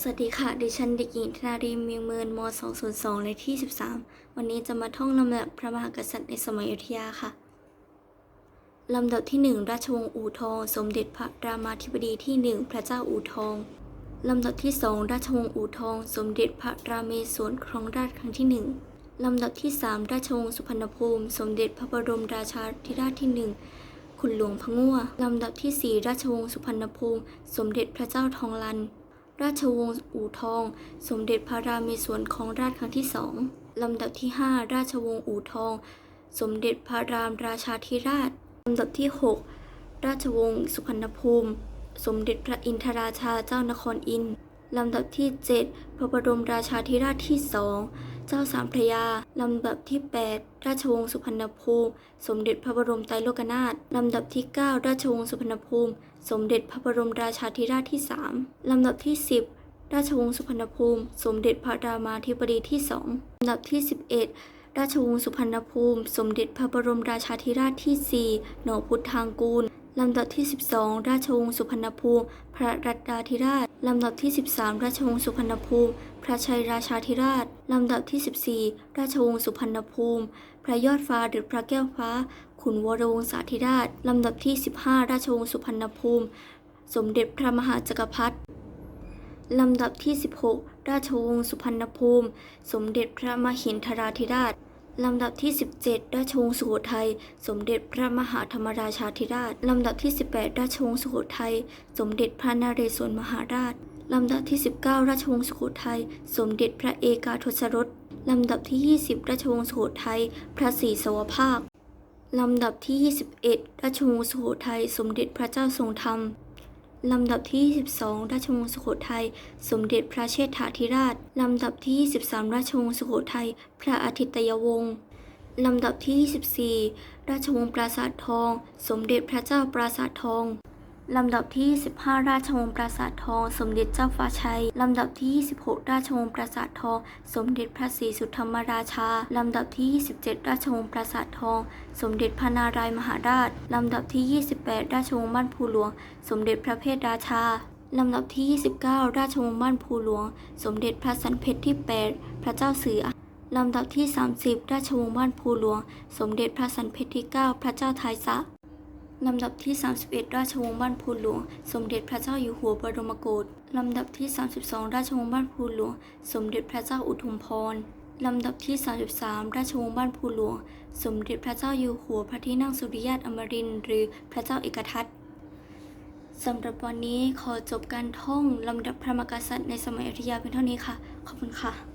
สวัสดีค่ะ ดิฉันเด็กหญิงธนารีมีเมินม 202 เลขที่ 13 วันนี้จะมาท่องลำดับพระมหากษัตริย์ในสมัยอยุธยาค่ะ ลำดับที่ 1 ราชวงศ์อู่ทอง สมเด็จพระรามาธิบดีที่ 1 พระเจ้าอู่ทอง ลำดับที่ 2 ราชวงศ์อู่ทอง สมเด็จพระราเมศวรครองราชย์ครั้งที่ 1 ลำดับที่ 3 ราชวงศ์สุพรรณภูมิ สมเด็จพระบรมราชาธิราชที่1คุณหลวงพะงั่วลำดับที่ 4 ราชวงศ์สุพรรณภูมิ สมเด็จพระเจ้าทองลัน ราชวงศ์อู่ทอง สมเด็จพระรามีสวรของราชครั้งที่สองลำดับที่ 5 ราชวงศ์อู่ทอง สมเด็จพระรามราชาธิราช ลำดับที่ 6 ราชวงศ์สุพรรณภูมิ สมเด็จพระอินทราชาเจ้านครอินทร์ลำดับที่ 7 พระบรมราชาธิราชที่สอง เจ้าสามพระยา ลำดับที่ 8 ราชวงศ์สุพรรณภูมิ สมเด็จพระบรมไตรโลกนาถลำดับที่ 9 ราชวงศ์สุพรรณภูมิ สมเด็จพระบรมราชาธิราชที่ 3 ลำดับที่ 10 ราชวงศ์สุพรรณภูมิ สมเด็จพระรามาธิบดีที่2ลำดับที่ 11 ราชวงศ์สุพรรณภูมิ สมเด็จพระบรมราชาธิราชที่ 4 หนอพุทธางกูล ลำดับที่ 12 ราชวงศ์สุพรรณภูมิ พระรัตดาธิราช ลำดับที่ 13 ราชวงศ์สุพรรณภูมิ พระชัยราชาธิราช ลำดับที่ 14 ราชวงศ์สุพรรณภูมิ พระยอดฟ้าหรือพระแก้วฟ้า ขุนวรวงศาธิราช ลำดับที่ 15 ราชวงศ์สุพรรณภูมิ สมเด็จพระมหาจักรพรรดิ ลำดับที่ 16 ราชวงศ์สุพรรณภูมิ สมเด็จพระมหินทราธิราช ลำดับที่ 17 ราชวงศ์สุโขทัย สมเด็จพระมหาธรรมราชาธิราช ลำดับที่ 18 ราชวงศ์สุโขทัย สมเด็จพระนเรศวรมหาราช ลำดับที่ 19 ราชวงศ์สุโขทัย สมเด็จพระเอกาทศรส ลำดับที่ 20 ราชวงศ์สุโขทัย พระศรีสวภาค ลำดับที่ 21 ราชวงศ์สุโขทัย สมเด็จพระเจ้าทรงธรรม ลำดับที่ 22 ราชวงศ์สุโขทัย สมเด็จพระเชษฐาธิราช ลำดับที่ 23 ราชวงศ์สุโขทัย พระอาทิตยวงศ์ลำดับที่ 24 ราชวงศ์ปราสาททอง สมเด็จพระเจ้าปราสาททอง ลำดับที่ 15 ราชวงศ์ปราสาททอง สมเด็จเจ้าฟ้าชัย ลำดับที่ 26 ราชวงศ์ปราสาททอง สมเด็จพระศรีสุธรรมราชา ลำดับที่ 27 ราชวงศ์ปราสาททอง สมเด็จพระนารายมหาราช ลำดับที่ 28 ราชวงศ์บ้านภูหลวง สมเด็จพระเพทราชา ลำดับที่ 29 ราชวงศ์บ้านภูหลวง สมเด็จพระสันเพชรที่ 8 พระเจ้าเสือลำดับที่ 30 ราชวงศ์บ้านภูหลวง สมเด็จพระสันเพชรที่ 9 พระเจ้าทายสะ ลำดับที่ 31 ราชวงศ์บ้านภูหลวง สมเด็จพระเจ้าอยู่หัวบรมโกศลำดับที่ 32 ราชวงศ์บ้านภูหลวง สมเด็จพระเจ้าอุทุมพรลำดับที่ 33 ราชวงศ์บ้านภูหลวง สมเด็จพระเจ้าอยู่หัวพระที่นั่งสุริยาตอมรินทร์หรือพระเจ้าเอกทัตสำหรับวันนี้ขอจบการท่องลำดับพระมกษัตริย์ในสมัยอยุธยาเพียงเท่านี้ค่ะ ขอบคุณค่ะ